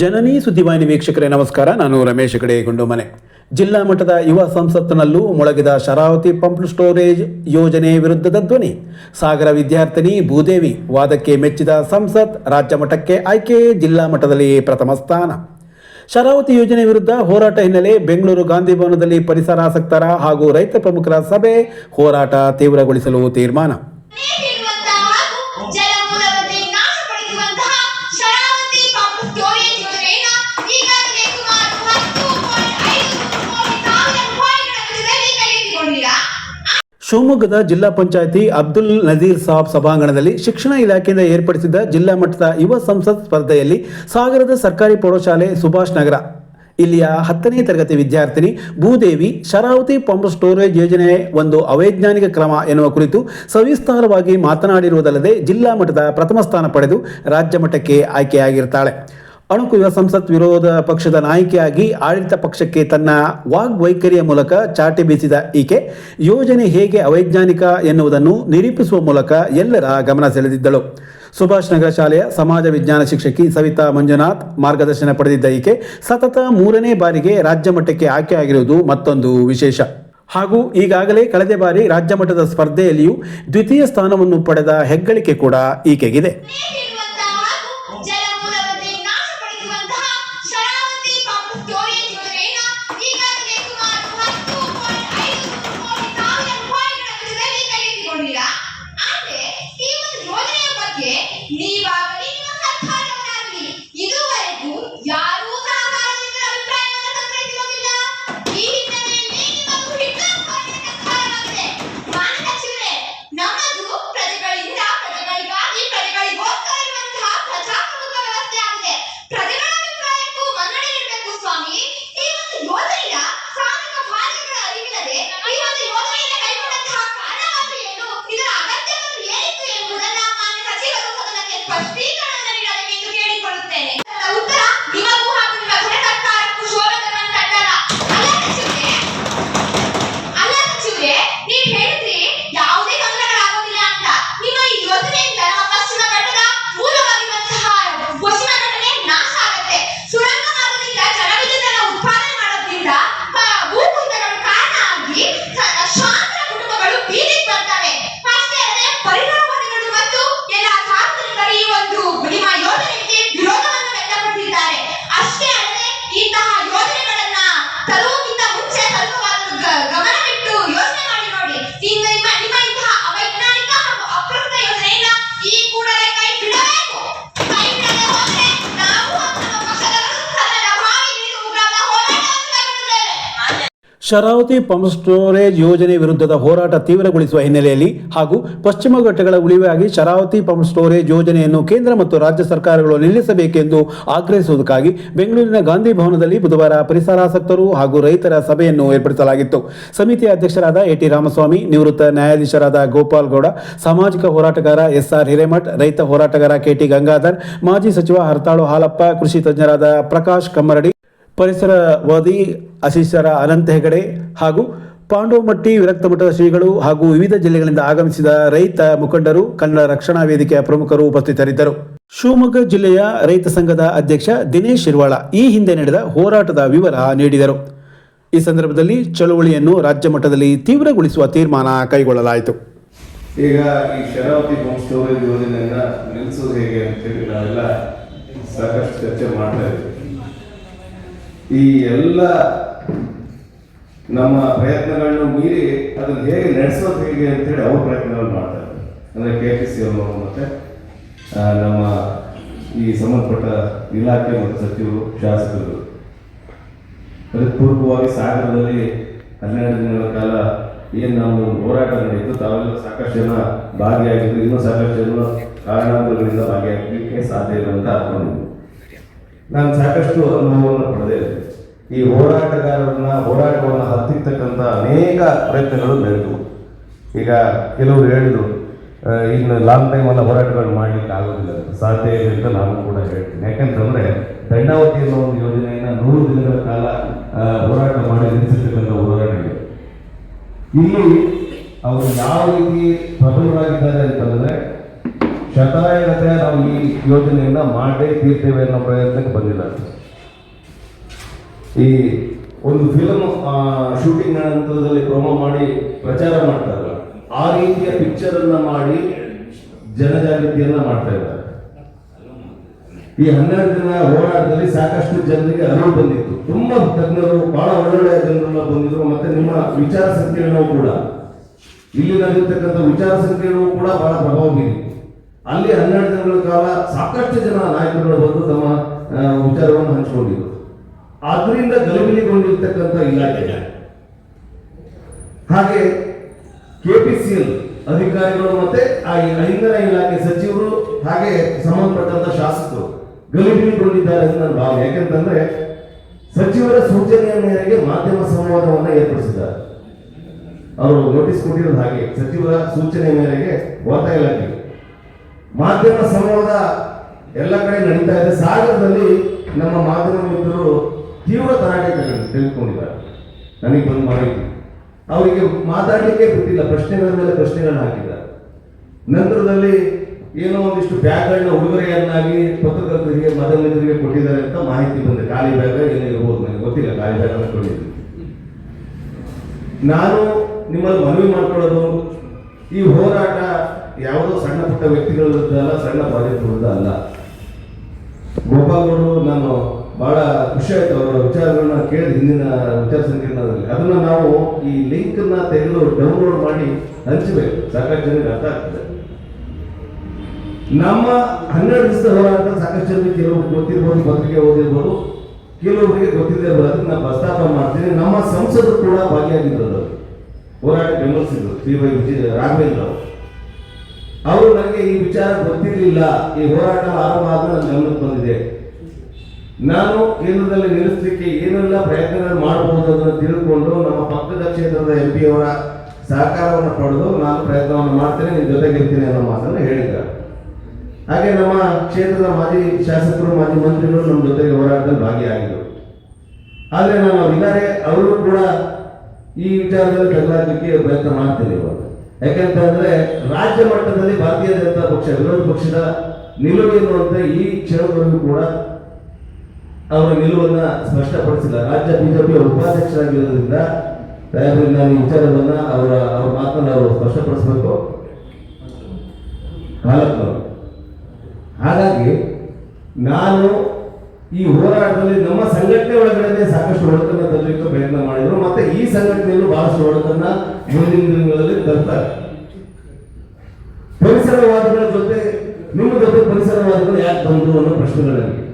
ಜನನಿ ಸುದ್ದಿವಾಹಿನಿ ವೀಕ್ಷಕರೇ, ನಮಸ್ಕಾರ. ನಾನು ರಮೇಶ್ ಕಡೆ ಗುಂಡುಮನೆ ಜಿಲ್ಲಾ ಮಟ್ಟದ ಯುವ ಸಂಸತ್ತಿನಲ್ಲೂ ಮೊಳಗಿದ ಶರಾವತಿ ಪಂಪ್ ಸ್ಟೋರೇಜ್ ಯೋಜನೆ ವಿರುದ್ಧದ ಧ್ವನಿ. ಸಾಗರ ವಿದ್ಯಾರ್ಥಿನಿ ಭೂದೇವಿ ವಾದಕ್ಕೆ ಮೆಚ್ಚಿದ ಸಂಸತ್ ರಾಜ್ಯ ಮಟ್ಟಕ್ಕೆ ಆಯ್ಕೆ, ಜಿಲ್ಲಾ ಮಟ್ಟದಲ್ಲಿ ಪ್ರಥಮ ಸ್ಥಾನ. ಶರಾವತಿ ಯೋಜನೆ ವಿರುದ್ಧ ಹೋರಾಟ ಹಿನ್ನೆಲೆ ಬೆಂಗಳೂರು ಗಾಂಧಿ ಭವನದಲ್ಲಿ ಪರಿಸರಾಸಕ್ತರ ಹಾಗೂ ರೈತ ಪ್ರಮುಖರ ಸಭೆ ಹೋರಾಟ ತೀವ್ರಗೊಳಿಸಲು ತೀರ್ಮಾನ. ಶಿವಮೊಗ್ಗದ ಜಿಲ್ಲಾ ಪಂಚಾಯಿತಿ ಅಬ್ದುಲ್ ನಜೀರ್ ಸಾಬ್ ಸಭಾಂಗಣದಲ್ಲಿ ಶಿಕ್ಷಣ ಇಲಾಖೆಯಿಂದ ಏರ್ಪಡಿಸಿದ್ದ ಜಿಲ್ಲಾ ಮಟ್ಟದ ಯುವ ಸಂಸತ್ ಸ್ಪರ್ಧೆಯಲ್ಲಿ ಸಾಗರದ ಸರ್ಕಾರಿ ಪ್ರೌಢಶಾಲೆ ಸುಭಾಷ್ ನಗರ. ಇಲ್ಲಿಯ ಹತ್ತನೇ ತರಗತಿ ವಿದ್ಯಾರ್ಥಿನಿ ಭೂದೇವಿ ಶರಾವತಿ ಪಂಪ್ ಸ್ಟೋರೇಜ್ ಯೋಜನೆ ಒಂದು ಅವೈಜ್ಞಾನಿಕ ಕ್ರಮ ಎನ್ನುವ ಕುರಿತು ಸವಿಸ್ತಾರವಾಗಿ ಮಾತನಾಡಿರುವುದಲ್ಲದೆ ಜಿಲ್ಲಾ ಮಟ್ಟದ ಪ್ರಥಮ ಸ್ಥಾನ ಪಡೆದು ರಾಜ್ಯ ಮಟ್ಟಕ್ಕೆ ಆಯ್ಕೆಯಾಗಿರ್ತಾಳೆ. ಅಣುಕು ಯುವ ಸಂಸತ್ ವಿರೋಧ ಪಕ್ಷದ ನಾಯಕಿಯಾಗಿ ಆಡಳಿತ ಪಕ್ಷಕ್ಕೆ ತನ್ನ ವಾಗ್ವೈಖರಿಯ ಮೂಲಕ ಚಾಟಿ ಬೀಸಿದ ಈಕೆ ಯೋಜನೆ ಹೇಗೆ ಅವೈಜ್ಞಾನಿಕ ಎನ್ನುವುದನ್ನು ನಿರೂಪಿಸುವ ಮೂಲಕ ಎಲ್ಲರ ಗಮನ ಸೆಳೆದಿದ್ದಳು. ಸುಭಾಷ್ ನಗರ ಶಾಲೆಯ ಸಮಾಜ ವಿಜ್ಞಾನ ಶಿಕ್ಷಕಿ ಸವಿತಾ ಮಂಜುನಾಥ್ ಮಾರ್ಗದರ್ಶನ ಪಡೆದಿದ್ದ ಈಕೆ ಸತತ ಮೂರನೇ ಬಾರಿಗೆ ರಾಜ್ಯ ಮಟ್ಟಕ್ಕೆ ಆಯ್ಕೆಯಾಗಿರುವುದು ಮತ್ತೊಂದು ವಿಶೇಷ. ಹಾಗೂ ಈಗಾಗಲೇ ಕಳೆದ ಬಾರಿ ರಾಜ್ಯ ಮಟ್ಟದ ಸ್ಪರ್ಧೆಯಲ್ಲಿಯೂ ದ್ವಿತೀಯ ಸ್ಥಾನವನ್ನು ಪಡೆದ ಹೆಗ್ಗಳಿಕೆ ಕೂಡ ಈಕೆಗಿದೆ. ಶರಾವತಿ ಪಂಪ್ ಸ್ಟೋರೇಜ್ ಯೋಜನೆ ವಿರುದ್ಧದ ಹೋರಾಟ ತೀವ್ರಗೊಳಿಸುವ ಹಿನ್ನೆಲೆಯಲ್ಲಿ ಹಾಗೂ ಪಶ್ಚಿಮ ಘಟ್ಟಗಳ ಉಳಿವಾಗಿ ಶರಾವತಿ ಪಂಪ್ ಸ್ಟೋರೇಜ್ ಯೋಜನೆಯನ್ನು ಕೇಂದ್ರ ಮತ್ತು ರಾಜ್ಯ ಸರ್ಕಾರಗಳು ನಿಲ್ಲಿಸಬೇಕೆಂದು ಆಗ್ರಹಿಸುವುದಕ್ಕಾಗಿ ಬೆಂಗಳೂರಿನ ಗಾಂಧಿ ಭವನದಲ್ಲಿ ಬುಧವಾರ ಪರಿಸರಾಸಕ್ತರು ಹಾಗೂ ರೈತರ ಸಭೆಯನ್ನು ಏರ್ಪಡಿಸಲಾಗಿತ್ತು. ಸಮಿತಿ ಅಧ್ಯಕ್ಷರಾದ ಎಟಿ ರಾಮಸ್ವಾಮಿ, ನಿವೃತ್ತ ನ್ಯಾಯಾಧೀಶರಾದ ಗೋಪಾಲ್ ಗೌಡ, ಸಾಮಾಜಿಕ ಹೋರಾಟಗಾರ ಎಸ್ಆರ್ ಹಿರೇಮಠ್, ರೈತ ಹೋರಾಟಗಾರ ಕೆಟಿ ಗಂಗಾಧರ್, ಮಾಜಿ ಸಚಿವ ಹರ್ತಾಳು ಹಾಲಪ್ಪ, ಕೃಷಿ ತಜ್ಞರಾದ ಪ್ರಕಾಶ್ ಕಮ್ಮರಡಿ ಪರಿಸರವಾದಿ ಅಶೀಸರ ಅನಂತ ಹೆಗಡೆ ಹಾಗೂ ಪಾಂಡವಮಟ್ಟಿ ವಿರಕ್ತ ಮಠದ ಶ್ರೀಗಳು ಹಾಗೂ ವಿವಿಧ ಜಿಲ್ಲೆಗಳಿಂದ ಆಗಮಿಸಿದ ರೈತ ಮುಖಂಡರು ಕನ್ನಡ ರಕ್ಷಣಾ ವೇದಿಕೆಯ ಪ್ರಮುಖರು ಉಪಸ್ಥಿತರಿದ್ದರು. ಶಿವಮೊಗ್ಗ ಜಿಲ್ಲೆಯ ರೈತ ಸಂಘದ ಅಧ್ಯಕ್ಷ ದಿನೇಶ್ ಶಿರ್ವಾಳ ಈ ಹಿಂದೆ ನಡೆದ ಹೋರಾಟದ ವಿವರ ನೀಡಿದರು. ಈ ಸಂದರ್ಭದಲ್ಲಿ ಚಳುವಳಿಯನ್ನು ರಾಜ್ಯ ಮಟ್ಟದಲ್ಲಿ ತೀವ್ರಗೊಳಿಸುವ ತೀರ್ಮಾನ ಕೈಗೊಳ್ಳಲಾಯಿತು. ಈಗ ಈ ಶರಾವತಿ ಹೋಮ್ ಸ್ಟೋರೇಜ್ ಯೋಜನೆಯನ್ನು ನಿಲ್ಲಿಸೋದು ಹೇಗೆ ಅಂತೇಳಿ ನಾವೆಲ್ಲ ಸಾಕಷ್ಟು ಚರ್ಚೆ ಮಾಡ್ತಾ ಇದ್ದೀವಿ ಈ ಎಲ್ಲ ನಮ್ಮ ಪ್ರಯತ್ನಗಳನ್ನು ಮೀರಿ ಅದನ್ನು ಹೇಗೆ ನಡೆಸೋದು ಹೇಗೆ ಅಂತೇಳಿ ಅವ್ರ ಪ್ರಯತ್ನಗಳು ಮಾಡ್ತಾರೆ ಅಂದರೆ ಕೆ ಪಿ ಸಿ ಅವರು ಮತ್ತೆ ನಮ್ಮ ಈ ಸಂಬಂಧಪಟ್ಟ ಇಲಾಖೆ ಮತ್ತು ಸಚಿವರು, ಶಾಸಕರು. ಅದಕ್ಕೆ ಪೂರ್ವವಾಗಿ ಸಾಗರದಲ್ಲಿ ಹನ್ನೆರಡು ದಿನಗಳ ಕಾಲ ಏನು ನಾವು ಹೋರಾಟ ನಡೆಯಿತು, ತಾವೆಲ್ಲ ಸಾಕಷ್ಟು ಜನ ಭಾಗಿಯಾಗಿದ್ದು ಇನ್ನೂ ಸಾಕಷ್ಟು ಜನ ಕಾರಣಾಂತರಗಳಿಂದ ಭಾಗಿಯಾಗಲಿಕ್ಕೆ ಸಾಧ್ಯ ಇಲ್ಲ ಅಂತ ಅನ್ಕೊಂಡಿದ್ದೆ ನಾನು ಸಾಕಷ್ಟು ಅನುಭವವನ್ನು ಪಡೆದಿದ್ದೆ ಈ ಹೋರಾಟಗಾರರನ್ನ ಹೋರಾಟವನ್ನು ಹತ್ತಿರ್ತಕ್ಕಂಥ ಅನೇಕ ಪ್ರಯತ್ನಗಳು ನಡೆದವು. ಈಗ ಕೆಲವರು ಹೇಳಿದರು ಇನ್ನು ಲಾಂಗ್ ಟೈಮ್ ಹೋರಾಟಗಳು ಮಾಡ್ಲಿಕ್ಕೆ ಆಗೋದಿಲ್ಲ. ಸಾಧ್ಯ ಇದೆ ಅಂತ ನಾನು ಕೂಡ ಹೇಳ್ತೀನಿ. ಯಾಕಂತಂದ್ರೆ ದಂಡಾವತಿ ಅನ್ನೋ ಒಂದು ಯೋಜನೆಯನ್ನ ನೂರು ದಿನಗಳ ಕಾಲ ಹೋರಾಟ ಮಾಡಿ ನಿಲ್ಲಿಸಿರ್ತಕ್ಕಂಥ ಹೋರಾಟ ಇದೆ. ಇಲ್ಲಿ ಅವರು ಯಾವ ರೀತಿ ಪ್ರಬಲರಾಗಿದ್ದಾರೆ ಅಂತಂದ್ರೆ ಶತಾಯಗತೆ ನಾವು ಈ ಯೋಜನೆಯನ್ನ ಮಾಡೇ ತೀರ್ತೇವೆ ಅನ್ನೋ ಪ್ರಯತ್ನಕ್ಕೆ ಬಂದಿಲ್ಲ. ಈ ಒಂದು ಫಿಲಮ್ ಶೂಟಿಂಗ್ ಹಂತದಲ್ಲಿ ಪ್ರೊಮೋ ಮಾಡಿ ಪ್ರಚಾರ ಮಾಡ್ತಾರಲ್ಲ ಆ ರೀತಿಯ ಪಿಕ್ಚರ್ ಅನ್ನ ಮಾಡಿ ಜನಜಾಗೃತಿಯನ್ನ ಮಾಡ್ತಾ ಇದ್ದಾರೆ. ಈ ಹನ್ನೆರಡು ದಿನ ಹೋರಾಟದಲ್ಲಿ ಸಾಕಷ್ಟು ಜನರಿಗೆ ಅರಿವು ಬಂದಿತ್ತು. ತುಂಬಾ ತಜ್ಞರು, ಬಹಳ ಒಳ್ಳೊಳ್ಳೆಯ ಜನರೆಲ್ಲ ಬಂದಿದ್ರು, ಮತ್ತೆ ನಿಮ್ಮ ವಿಚಾರ ಸಂಕಿರಣವೂ ಕೂಡ. ಇಲ್ಲಿ ನಡೆದಿರ್ತಕ್ಕಂಥ ವಿಚಾರ ಸಂಕಿರಣವೂ ಕೂಡ ಬಹಳ ಪ್ರಭಾವ ಬೀರಿತು ಅಲ್ಲಿ ಹನ್ನೆರಡು ದಿನಗಳ ಕಾಲ ಸಾಕಷ್ಟು ಜನ ನಾಯಕರುಗಳು ಬಂದು ತಮ್ಮ ವಿಚಾರವನ್ನು ಹಂಚಿಕೊಂಡಿದ್ರು. ಆದ್ರಿಂದ ಗಲಿಬಿಲಿಗೊಂಡಿರ್ತಕ್ಕಂಥ ಇಲಾಖೆ. ಹಾಗೆ ಕೆಪಿಸಿಎಲ್ ಅಧಿಕಾರಿಗಳು ಮತ್ತೆ ಆ ಇಂಧನ ಇಲಾಖೆ ಸಚಿವರು ಹಾಗೆ ಸಂಬಂಧಪಟ್ಟಂತ ಶಾಸಕರು ಗಲಿಬಿಲಿಗೊಂಡಿದ್ದಾರೆ ಅಂತ ನನ್ನ ಭಾವನೆ. ಯಾಕೆಂತಂದ್ರೆ ಸಚಿವರ ಸೂಚನೆಯ ಮೇರೆಗೆ ಮಾಧ್ಯಮ ಸಂವಾದವನ್ನು ಏರ್ಪಡಿಸಿದ್ದಾರೆ. ಅವರು ನೋಟಿಸ್ ಕೊಟ್ಟಿರೋದು ಹಾಗೆ, ಸಚಿವರ ಸೂಚನೆ ಮೇರೆಗೆ ವಾರ್ತಾ ಇಲಾಖೆ. ಮಾಧ್ಯಮ ಸಂವಾದ ಎಲ್ಲ ಕಡೆ ನಡೀತಾ ಇದೆ. ಸಾಗರದಲ್ಲಿ ನಮ್ಮ ಮಾಧ್ಯಮ ಮಿತ್ರರು ತೀವ್ರ ತರಾಟೆ ತೆಗೆದು- ತೆಗೆದುಕೊಂಡಿದ್ದಾರೆ. ನನಗೆ ಬಂದು ಮಾಹಿತಿ. ಅವರಿಗೆ ಮಾತಾಡಲಿಕ್ಕೆ ಗೊತ್ತಿಲ್ಲ, ಪ್ರಶ್ನೆಗಳ ಮೇಲೆ ಪ್ರಶ್ನೆಗಳನ್ನ ಹಾಕಿದ್ದಾರೆ. ನಂತರದಲ್ಲಿ ಏನೋ ಒಂದಿಷ್ಟು ಬ್ಯಾಗ್ಗಳನ್ನ ಉಡುಗೊರೆಯನ್ನಾಗಿ ಪತ್ರಕರ್ತರಿಗೆ ಮಾಧ್ಯಮಿಕರಿಗೆ ಕೊಟ್ಟಿದ್ದಾರೆ ಅಂತ ಮಾಹಿತಿ ಬಂದೆ ಖಾಲಿ ಬ್ಯಾಗ್ ಏನೋ ಇರ್ಬೋದು ನನಗೆ ಗೊತ್ತಿಲ್ಲ, ಖಾಲಿ ಬ್ಯಾಗ್ ಅನ್ಕೊಂಡಿದ್ದೀನಿ ನಾನು ನಿಮ್ಮಲ್ಲಿ ಮನವಿ ಮಾಡ್ಕೊಳ್ಳೋದು, ಈ ಹೋರಾಟ ಯಾವುದೋ ಸಣ್ಣ ಪುಟ್ಟ ವ್ಯಕ್ತಿಗಳ ವಿರುದ್ಧ ಅಲ್ಲ ಸಣ್ಣ ಪ್ರಾಜೆಕ್ಟ್ ವಿರುದ್ಧ ಅಲ್ಲ ಗೋಪಾಲ್ಗೌಡರು ನಾನು ಬಹಳ ಖುಷಿ ಆಯ್ತು ಅವರ ವಿಚಾರಗಳನ್ನ ಕೇಳಿ ಹಿಂದಿನ ವಿಚಾರ ಸಂಕಿರಣದಲ್ಲಿ. ಅದನ್ನ ನಾವು ಈ ಲಿಂಕ್ನ ತೆಗೆದು ಡೌನ್ಲೋಡ್ ಮಾಡಿ ಹಂಚಬೇಕು. ಸಾಕಷ್ಟು ಜನರಿಗೆ ಅರ್ಥ ಆಗ್ತದೆ. ನಮ್ಮ ಹನ್ನೆರಡು ದಿವಸದ ಹೋರಾಟ ಸಾಕಷ್ಟು ಜನರಿಗೆ ಕೆಲವರು ಗೊತ್ತಿರ್ಬೋದು, ಪತ್ರಿಕೆ ಓದಿರ್ಬೋದು, ಕೆಲವರಿಗೆ ಗೊತ್ತಿದೆ ಅದನ್ನ ನಾನು ಪ್ರಸ್ತಾಪ ಮಾಡ್ತೀನಿ. ನಮ್ಮ ಸಂಸದರು ಕೂಡ ಭಾಗಿಯಾಗಿದ್ದರು. ಹೋರಾಟ ಬೆಂಬಲಿಸಿದ್ರು. ಶ್ರೀ ವೈ ವಿಜಯ ರಾಘವೇಂದ್ರ ಅವರು. ಅವರು ನನಗೆ ಈ ವಿಚಾರ ಗೊತ್ತಿರಲಿಲ್ಲ. ಈ ಹೋರಾಟ ಆರಂಭ ಆದ ನನ್ನ ಗಮನಕ್ಕೆ ಬಂದಿದೆ. ನಾನು ಕೇಂದ್ರದಲ್ಲಿ ನಿಲ್ಲಿಸಲಿಕ್ಕೆ ಏನೆಲ್ಲ ಪ್ರಯತ್ನಗಳು ಮಾಡಬಹುದು ಅದನ್ನು ತಿಳಿದುಕೊಂಡು ನಮ್ಮ ಪಕ್ಕದ ಕ್ಷೇತ್ರದ ಎಂ ಪಿ ಅವರ ಸಹಕಾರವನ್ನು ಪಡೆದು ನಾನು ಪ್ರಯತ್ನವನ್ನು ಮಾಡ್ತೇನೆ ನಿಮ್ಮ ಜೊತೆಗಿರ್ತೀನಿ ಅನ್ನೋ ಮಾತನ್ನು ಹೇಳಿದ್ದಾರೆ. ಹಾಗೆ ನಮ್ಮ ಕ್ಷೇತ್ರದ ಮಾಜಿ ಶಾಸಕರು, ಮಾಜಿ ಮಂತ್ರಿಗಳು ನಮ್ಮ ಜೊತೆಗೆ ಹೋರಾಟದಲ್ಲಿ ಭಾಗಿಯಾಗಿದ್ದರು. ಆದರೆ ನಾನು ಇದ್ದಾರೆ ಅವರು ಕೂಡ ಈ ವಿಚಾರದಲ್ಲಿ ತಗಲಾಗಲಿಕ್ಕೆ ಪ್ರಯತ್ನ ಮಾಡ್ತೇನೆ ಇವಾಗ. ಯಾಕೆಂತಂದ್ರೆ ರಾಜ್ಯ ಮಟ್ಟದಲ್ಲಿ ಭಾರತೀಯ ಜನತಾ ಪಕ್ಷ, ವಿರೋಧ ಪಕ್ಷದ ನಿಲುವು ಎನ್ನುವಂತೆ ಈ ಕ್ಷಣದಲ್ಲೂ ಕೂಡ ಅವರ ನಿಲುವನ್ನ ಸ್ಪಷ್ಟಪಡಿಸಿಲ್ಲ. ರಾಜ್ಯ ಬಿಜೆಪಿ ಉಪಾಧ್ಯಕ್ಷರಾಗಿರೋದ್ರಿಂದ ದಯವಿಟ್ಟು ನಾನು ಈ ವಿಚಾರವನ್ನ ಅವರ, ಅವ್ರ ಮಾತನ್ನ ಅವರು ಸ್ಪಷ್ಟಪಡಿಸಬೇಕು. ಕಾಲಕ್ಕವರು ಹಾಗಾಗಿ ನಾನು ಈ ಹೋರಾಟದಲ್ಲಿ ನಮ್ಮ ಸಂಘಟನೆ ಒಳಗಡೆ ಸಾಕಷ್ಟು ಒಡಕನ್ನ ತರಲಿಕ್ಕೆ ಪ್ರಯತ್ನ ಮಾಡಿದ್ರು. ಮತ್ತೆ ಈ ಸಂಘಟನೆಯಲ್ಲೂ ಬಹಳಷ್ಟು ಒಡಕನ್ನ ಮುಂದಿನ ದಿನಗಳಲ್ಲಿ ತರ್ತಾರೆ. ಪರಿಸರವಾದಿಗಳ ಜೊತೆ, ನಿಮ್ಮ ಜೊತೆ ಪರಿಸರವಾದಿಗಳು ಯಾಕೆ ಬಂದ್ರು ಅನ್ನೋ ಪ್ರಶ್ನೆಗಳು ನನಗೆ. ವಿದ್ಯುತ್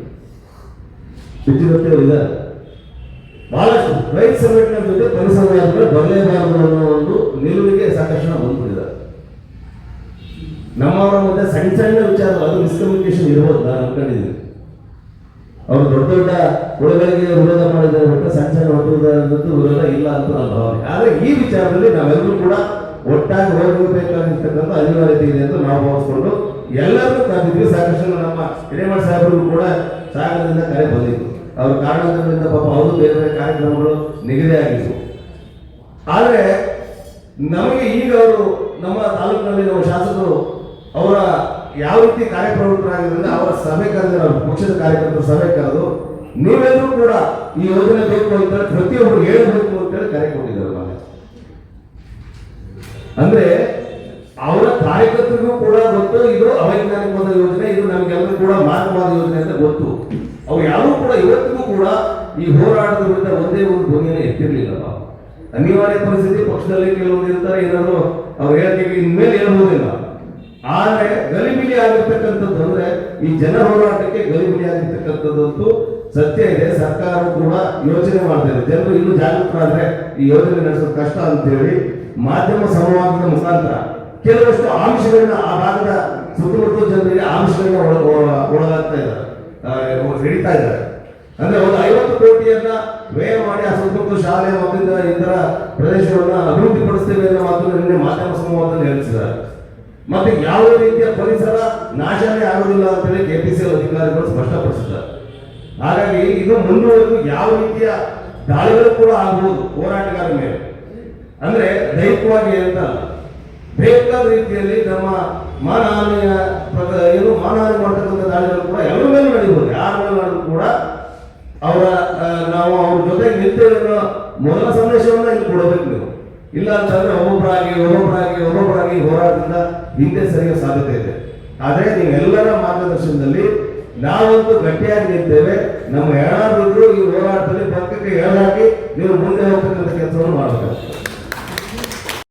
ಇದ್ದಾರೆ ಬಹಳಷ್ಟು ರೈತ ಸಂಘಟನೆ ಜೊತೆ ಪರಿಸರವಾದಿಗಳು ಬರಲೇಬಾರದು ಅನ್ನೋ ಒಂದು ನಿಲುವಿಗೆ ಸಾಕಷ್ಟು ಜನ ಬಂದ್ಬಿಟ್ಟಿದ್ದಾರೆ ನಮ್ಮವರ ಮಧ್ಯೆ ಸಣ್ಣ ಸಣ್ಣ ವಿಚಾರ ಅದು ಮಿಸ್ಕಮ್ಯುನಿಕೇಶನ್ ಇರ್ಬೋದು, ನಾನು ಅನ್ಕೊಂಡಿದ್ದೀನಿ. ಅವರು ದೊಡ್ಡ ದೊಡ್ಡ ಹುಡುಗರಿಗೆ ವಿರೋಧ ಮಾಡಿದ್ದಾರೆ ಬಿಟ್ಟು ಸಣ್ಣ ಸಣ್ಣ ಹುಡುಗರದ್ದು ವಿರೋಧ ಇಲ್ಲ ಅಂತ ನನ್ನ ಭಾವನೆ. ಆದರೆ ಈ ವಿಚಾರದಲ್ಲಿ ನಾವೆಲ್ಲರೂ ಕೂಡ ಒಟ್ಟಾಗಿ ಹೋಗಬೇಕಾಗಿರ್ತಕ್ಕಂಥ ಅನಿವಾರ್ಯತೆ ಇದೆ ಅಂತ ನಾವು ಭಾವಿಸ್ಕೊಂಡು ಎಲ್ಲರೂ ಕರೆದಿದ್ವಿ ಸಾಕಷ್ಟು ನಮ್ಮ ಹಿರೇಮಠ ಸಾಹೇಬರು ಕೂಡ ಸಾಗರದಿಂದ ಕರೆ ಬಂದಿತ್ತು ಅವ್ರ ಕಾರಣದಿಂದ ಪಾಪ ಅವರು ಬೇರೆ ಬೇರೆ ಕಾರ್ಯಕ್ರಮಗಳು ನಿಗದಿ ಆಗಿತ್ತು ಆದರೆ ನಮಗೆ ಈಗ ಅವರು ನಮ್ಮ ತಾಲೂಕಿನಲ್ಲಿ ನಮ್ಮ ಶಾಸಕರು ಅವರ ಯಾವ ರೀತಿ ಕಾರ್ಯಪ್ರವೃತ್ತರಾಗಿದ್ದರಿಂದ ಅವರ ಸಭೆ ಕರೆದ ಪಕ್ಷದ ಕಾರ್ಯಕರ್ತರ ಸಭೆ ಕರೆದು, ನೀವೆಲ್ಲರೂ ಕೂಡ ಈ ಯೋಜನೆ ಬೇಕು ಅಂತ ಪ್ರತಿಯೊಬ್ಬರು ಹೇಳಬೇಕು ಅಂತ ಹೇಳಿ ಕರೆ ಕೊಟ್ಟಿದ್ದಾರೆ ಅಂದ್ರೆ ಕಾರ್ಯಕರ್ತರಿಗೂ ಕೂಡ ಗೊತ್ತು, ಇದು ಅವೈಜ್ಞಾನಿಕವಾದ ಯೋಜನೆ, ಇದು ನಮಗೆಲ್ಲರೂ ಕೂಡ ಮಾರ್ಗವಾದ ಯೋಜನೆ ಅಂತ ಗೊತ್ತು. ಅವ್ರು ಯಾರೂ ಕೂಡ ಇವತ್ತಿಗೂ ಕೂಡ ಈ ಹೋರಾಟದ ವಿರುದ್ಧ ಒಂದೇ ಒಂದು ಧ್ವನಿಯನ್ನು ಎತ್ತಿರ್ಲಿಲ್ಲ ಅನಿವಾರ್ಯ ಪರಿಸ್ಥಿತಿ, ಪಕ್ಷದಲ್ಲಿ ಕೆಲವರು ಇರ್ತಾರೆ, ಏನಾದ್ರು ಅವ್ರು ಹೇಳ್ತೀವಿ ಇನ್ಮೇಲೆ ಹೇಳ್ಬೋದಿಲ್ಲ ಆದರೆ ಗಲಿಬಿಲಿ ಆಗಿರ್ತಕ್ಕಂಥದ್ದು ಅಂದ್ರೆ ಈ ಜನ ಹೋರಾಟಕ್ಕೆ ಗಲಿಬಿಲಿ ಆಗಿರ್ತಕ್ಕಂಥದ್ದು ಸತ್ಯ ಇದೆ. ಸರ್ಕಾರ ಕೂಡ ಯೋಚನೆ ಮಾಡ್ತಾ ಇದೆ. ಜನರು ಇನ್ನೂ ಜಾಗೃತರಾದ್ರೆ ಈ ಯೋಜನೆ ನಡೆಸೋದು ಕಷ್ಟ ಅಂತ ಹೇಳಿ ಮಾಧ್ಯಮ ಸಂವಾದದ ಮುಖಾಂತರ ಕೆಲವಷ್ಟು ಆಮಿಷಗಳನ್ನ ಆ ಭಾಗದ ಸುತ್ತಮುತ್ತ ಜನರಿಗೆ ಆಮಿಷಗಳನ್ನ ಒಳ ಒಳ- ಒಳಗಾಗ್ತಾ ಇದ್ದಾರೆ. ಹಿಡಿತಾ ಇದ್ದಾರೆ. ಅಂದ್ರೆ ಒಂದು ಐವತ್ತು ಕೋಟಿಯನ್ನ ವ್ಯಯ ಮಾಡಿ ಆ ಸುತ್ತಮುತ್ತ ಶಾಲೆ ಮತ್ತಿದ್ದ ಇತರ- ಪ್ರದೇಶವನ್ನ ಅಭಿವೃದ್ಧಿ ಪಡಿಸ್ತೇವೆ ಅನ್ನೋ ಮಾತು ನಿನ್ನೆ ಮಾಧ್ಯಮ ಸಮೂಹದಲ್ಲಿ ಹೇಳಿಸಿದ್ದಾರೆ. ಮತ್ತೆ ಯಾವುದೇ ರೀತಿಯ ಪರಿಸರ ನಾಶನೇ ಆಗುವುದಿಲ್ಲ ಅಂತ ಹೇಳಿ ಕೆಪಿಸಿಎಲ್ ಅಧಿಕಾರಿಗಳು ಸ್ಪಷ್ಟಪಡಿಸಿದ್ದಾರೆ. ಹಾಗಾಗಿ ಇದು ಮುಂದುವರೆದು ಯಾವ ರೀತಿಯ ದಾಳಿಗಳು ಕೂಡ ಆಗಬಹುದು ಹೋರಾಟಗಾರ ಮೇಲೆ. ಅಂದ್ರೆ ದೈಹಿಕವಾಗಿ ಅಂತ ಬೇಕಾದ ರೀತಿಯಲ್ಲಿ ನಮ್ಮ ಮಾನಹಾನಿಯ ಏನು ಮಾನಹಾನಿ ಮಾಡತಕ್ಕಂಥ ದಾಳಿಗಳು ಕೂಡ ಎಲ್ಲರ ಮೇಲೆ ನಡೀಬೋದು ಯಾರ ಮೇಲೆ ಕೂಡ ಅವರ ನಾವು ಅವ್ರ ಜೊತೆಗೆ ನಿಂತೇವೆ ಮೊದಲ ಸಂದೇಶವನ್ನ ಇಲ್ಲಿ ಕೊಡಬೇಕು ನೀವು. ಇಲ್ಲ ಅಂತಂದ್ರೆ ಒಬ್ಬೊಬ್ಬರಾಗಿ ಒಬ್ಬೊಬ್ಬರಾಗಿ ಒಬ್ಬೊಬ್ಬರಾಗಿ ಹೋರಾಟದಿಂದ ಹಿಂದೆ ಸರಿಯೋ ಸಾಧ್ಯತೆ ಇದೆ. ಆದ್ರೆ ನೀವೆಲ್ಲರ ಮಾರ್ಗದರ್ಶನದಲ್ಲಿ ನಾವಂತೂ ಗಟ್ಟಿಯಾಗಿ ನಿಂತೇವೆ. ನಮ್ಮ ಯಾರಾದ್ರೂ ಈ ಹೋರಾಟದಲ್ಲಿ ಪಕ್ಕಕ್ಕೆ ಎಳಹಾಕಿ ನೀವು ಮುಂದೆ ಹೋಗ್ತಕ್ಕಂಥ ಕೆಲಸವನ್ನು ಮಾಡಬೇಕು